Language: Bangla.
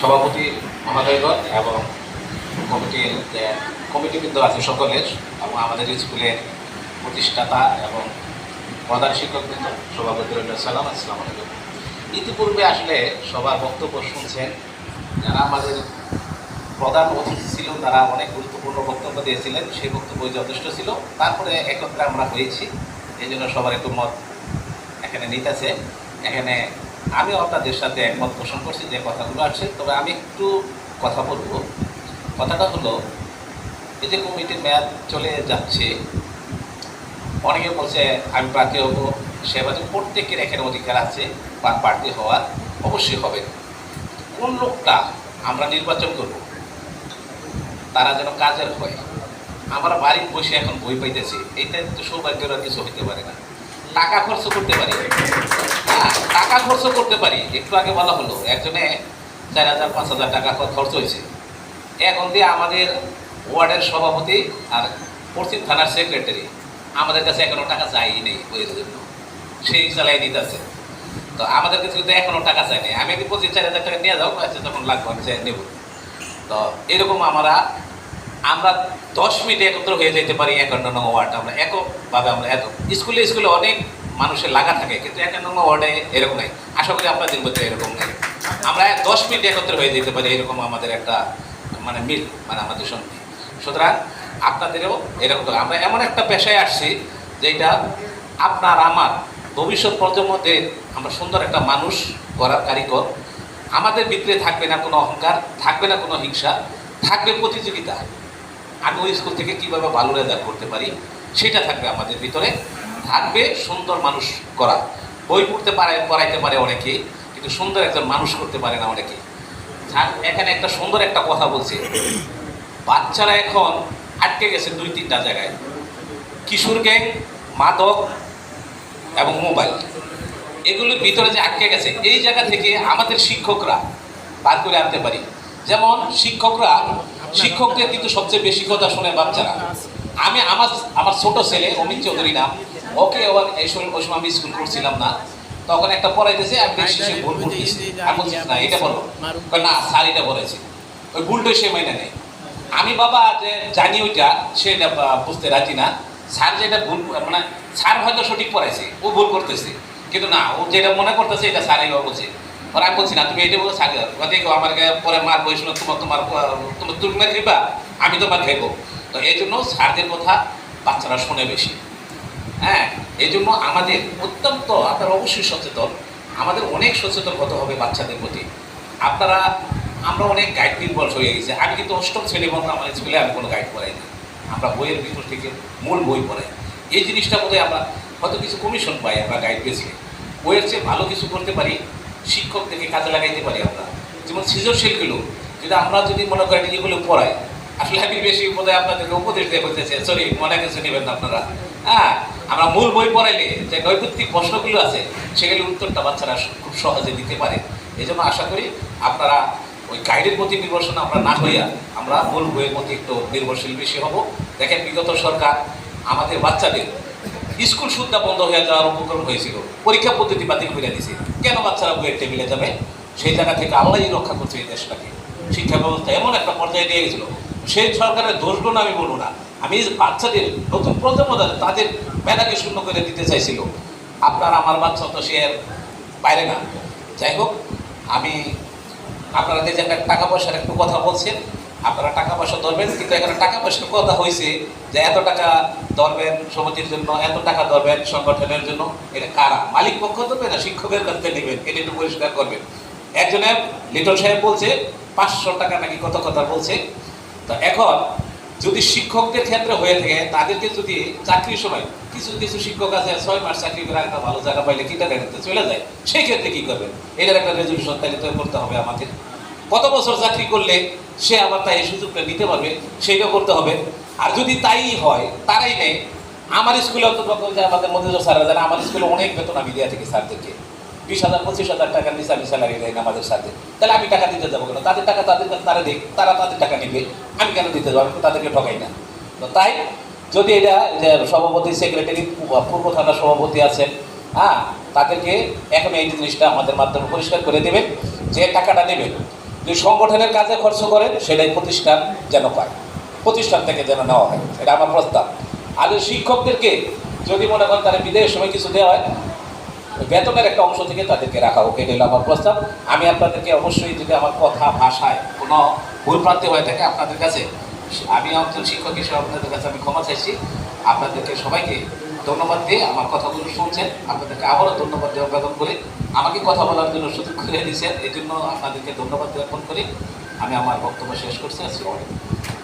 সভাপতি মহোদয়গণ এবং কমিটির যে কমিটিবৃন্দ আছে সকলের এবং আমাদের স্কুলের প্রতিষ্ঠাতা এবং প্রধান শিক্ষকবৃন্দ সভাপতি রইল। সালাম, আসসালাম আলাইকুম। ইতিপূর্বে আসলে সবার বক্তব্য শুনছেন। যারা আমাদের প্রধান অতিথি ছিল, তারা অনেক গুরুত্বপূর্ণ বক্তব্য দিয়েছিলেন। সেই বক্তব্য যথেষ্ট ছিল। তারপরে একত্রে আমরা হয়েছি। এই জন্য সবার একটু মত এখানে নিতেছে। এখানে আমিও আপনাদের সাথে একমত পোষণ করছি যে কথাগুলো আছে, তবে আমি একটু কথা বলব। কথাটা হলো, এই যে কমিটির মেয়াদ চলে যাচ্ছে, অনেকে বলছে আমি প্রার্থী হব সেবাদী প্রত্যেকের এখানে অধিকার আছে, বা প্রার্থী হওয়ার অবশ্যই হবে। কোন লোকটা আমরা নির্বাচন করব? তারা যেন কাজের হয়। আমরা বাড়ির বসে এখন বই পাইতেছি এইটা তো সৌভাগ্যের কিছু হইতে পারে না। টাকা খরচ করতে পারি। হ্যাঁ, টাকা খরচ করতে পারি। একটু আগে বলা হলো একজনে চার হাজার পাঁচ হাজার টাকা খরচ হয়েছে। এখন দিয়ে আমাদের ওয়ার্ডের সভাপতি আর পশ্চিম থানার সেক্রেটারি আমাদের কাছে এখনও টাকা চাই নেই বইয়ের জন্য। সেই চালাই দিতেছে তো আমাদের কাছে কিন্তু এখনও টাকা চাই নেই। আমি যদি পঁচিশ চার হাজার টাকা নিয়ে যাও আচ্ছা যখন লাগবে আমি চাই নেব। তো এরকম আমরা আমরা দশ মিনিটে একত্র হয়ে যেতে পারি একান্ন নম্বর ওয়ার্ড। আমরা এককভাবে আমরা এত স্কুলে স্কুলে অনেক মানুষের লাগা থাকে, কিন্তু একান্ন নং ওয়ার্ডে এরকম নাই। আশা করি আপনাদের মধ্যে এরকম নেই। আমরা দশ মিনিট একত্র হয়ে যেতে পারি এরকম আমাদের একটা মানে মিল মানে আমাদের সঙ্গে সুতরাং আপনাদেরও এরকম। আমরা এমন একটা পেশায় আসছি যেটা আপনার আমার ভবিষ্যৎ প্রজন্মতে আমরা সুন্দর একটা মানুষ করার কারিগর। আমাদের ভিতরে থাকবে না কোনো অহংকার, থাকবে না কোনো হিংসা, থাকবে প্রতিযোগিতা। আমি ওই স্কুল থেকে কীভাবে ভালো রেজাল্ট করতে পারি, সেটা থাকবে আমাদের ভিতরে। থাকবে সুন্দর মানুষ করা। বই পড়তে পারে, পড়াইতে পারে অনেকে, কিন্তু সুন্দর একজন মানুষ করতে পারে না অনেকে। এখানে একটা সুন্দর একটা কথা বলছে। বাচ্চারা এখন আটকে গেছে দুই তিনটা জায়গায়। কিশোর গ্যাং, মাদক এবং মোবাইল। এগুলোর ভিতরে যে আটকে গেছে, এই জায়গা থেকে আমাদের শিক্ষকরা বার করে আনতে পারি। যেমন শিক্ষকরা শিক্ষকদের কিন্তু সবচেয়ে বেশি কথা শুনে বাচ্চারা। আমি আমার আমার ছোট ছেলে অমিত চৌধুরী নাম। ওকে ওর এই সময়, ওই সময় আমি স্কুল করছিলাম না। তখন একটা পড়াইতেছে, আমি দেখছি সে ভুল করতেছি। না, এটা বলো না, স্যার এটা বলেছি ওই ভুলটা সে মাইনে নেই আমি বাবা যে জানি ওইটা সে এটা বুঝতে রাজি না। স্যার যেটা ভুল মানে স্যার হয়তো সঠিক পড়াইছে, ও ভুল করতেছে। কিন্তু না, ও যেটা মনে করতেছে, এটা স্যার এইভাবে বলছে আর আমি বলছি না, তুমি এটা বলো স্যার দেখো আমার পরে মার বয়স তোমার তোমার তোমার তুমি মার খাইবা আমি তোমার খাইবো। তো এই জন্য স্যারদের কথা বাচ্চারা শোনে বেশি। হ্যাঁ এই জন্য আমাদের অত্যন্ত, আপনারা অবশ্যই সচেতন। আমাদের অনেক সচেতন হতে হবে বাচ্চাদের প্রতি। আপনারা, আমরা অনেক গাইড নির্ভর হয়ে গেছি। আমি কিন্তু অষ্টম শ্রেণি পর্যন্ত আমার স্কুলে আমি কোনো গাইড করাই না। আমরা বইয়ের ভিতর থেকে মূল বই পড়াই। এই জিনিসটা বোধহয় আমরা হয়তো কিছু কমিশন পাই, আমরা গাইড পেয়েছি। বইয়ের চেয়ে ভালো কিছু করতে পারি শিক্ষকদেরকে কাজে লাগাইতে পারি আমরা। যেমন সৃজনশীলগুলো যদি আমরা যদি মনে করেন এগুলো পড়াই আসলে আমি বেশি বোধহয় আপনাদেরকে উপদেশ দিয়ে বলতেছে, সরি, মনে কিছু নেবেন না আপনারা। হ্যাঁ আমরা মূল বই পড়াইলে যে নৈতিক প্রশ্নগুলো আছে, সেগুলি উত্তরটা বাচ্চারা খুব সহজে দিতে পারে। এই জন্য আশা করি আপনারা ওই গাইডের প্রতি নির্ভরশীল আমরা না হইয়া আমরা মূল বইয়ের প্রতি একটু নির্ভরশীল বেশি হব। দেখেন বিগত সরকার আমাদের বাচ্চাদের স্কুল সুদ্ধা বন্ধ হয়ে যাওয়ার উপক্রম হয়েছিল, পরীক্ষা পদ্ধতি বাতিল করে দিয়েছে কেন বাচ্চারা বইয়ের টেবিলে যাবে? সেই জায়গা থেকে আল্লাহই রক্ষা করছে এই দেশটাকে। শিক্ষা ব্যবস্থা এমন একটা পর্যায়ে নিয়ে গেছিল। সেই সরকারের দোষগুলো আমি বলব না। আমি বাচ্চাদের, নতুন প্রজন্ম তাদের মেধাকে শূন্য করে দিতে চাইছিল। আপনার আমার বাচ্চা তো সে বাইরে না। যাই হোক, আমি আপনারা যে টাকা পয়সার একটু কথা বলছেন আপনারা টাকা পয়সা ধরবেন, কিন্তু এখানে টাকা পয়সার কথা হয়েছে যে এত টাকা ধরবেন সমিতির জন্য, এত টাকা ধরবেন সংগঠনের জন্য, এটা কারা? মালিক পক্ষ ধরবে না, শিক্ষকের কাছ নেবেন, এটা একটু পরিষ্কার করবেন। একজনে লিটন সাহেব বলছে, পাঁচশো টাকা নাকি কত কথা বলছে? তো এখন, যদি শিক্ষকদের ক্ষেত্রে হয়ে থাকে, তাদেরকে যদি চাকরির সময়, কিছু কিছু শিক্ষক আছে, ছয় মাস চাকরি করে একটা ভালো জায়গা পাইলে কি টাকা নিতে চলে যায়? সেই ক্ষেত্রে কি করবেন? এটার একটা রেজলিউশন তাহলে করতে হবে আমাদের। কত বছর চাকরি করলে সে আবার তাই এই সুযোগটা নিতে পারবে সেইটা করতে হবে। আর যদি তাই হয়, তারাই নেই আমার স্কুলে অন্তত যে আমাদের মধ্যে স্যাররা যারা আমার স্কুলে অনেক বেতন আমি দেওয়া থাকি স্যারদেরকে। বিশ হাজার, পঁচিশ হাজার টাকার নিচে আমি স্যালারি দেয় না আমাদের সাথে তাহলে আমি টাকা দিতে যাব কেন? তাদের টাকা তাদের তারা দেখ তারা তাদের টাকা নিবে। আমি কেন দিতে যাব? আমি তাদেরকে ঠকাই না। তো তাই, যদি এটা সভাপতি সেক্রেটারি পূর্ব থানার সভাপতি আছেন হ্যাঁ তাদেরকে এখন এই জিনিসটা আমাদের মাধ্যমে পরিষ্কার করে দেবেন, যে টাকাটা নেবেন। যে সংগঠনের কাজে খরচ করেন সেটাই প্রতিষ্ঠান যেন পায়। প্রতিষ্ঠান থেকে যেন নেওয়া হয়। এটা আমার প্রস্তাব। আর শিক্ষকদেরকে যদি মনে করেন তারা বিদায়ের সময় কিছু দেওয়া হয়, বেতনের একটা অংশ থেকে তাদেরকে রাখা হোক এটা হলো আমার প্রস্তাব। আমি আপনাদেরকে অবশ্যই যদি আমার কথা ভাষায় কোনো ভুল প্রান্তি হয়ে থাকে আপনাদের কাছে, আমি একজন শিক্ষক হিসেবে আপনাদের কাছে আমি ক্ষমা চাইছি। আপনাদেরকে সবাইকে ধন্যবাদ দিয়ে আমার কথাগুলো শুনছেন। আপনাদেরকে আবারও ধন্যবাদ দেওয়া জ্ঞাপন করি। আমাকে কথা বলার জন্য সুযোগ করে দিয়েছেন। এই জন্য আপনাদেরকে ধন্যবাদ জ্ঞাপন করি। আমি আমার বক্তব্য শেষ করছি। আলাইকুম।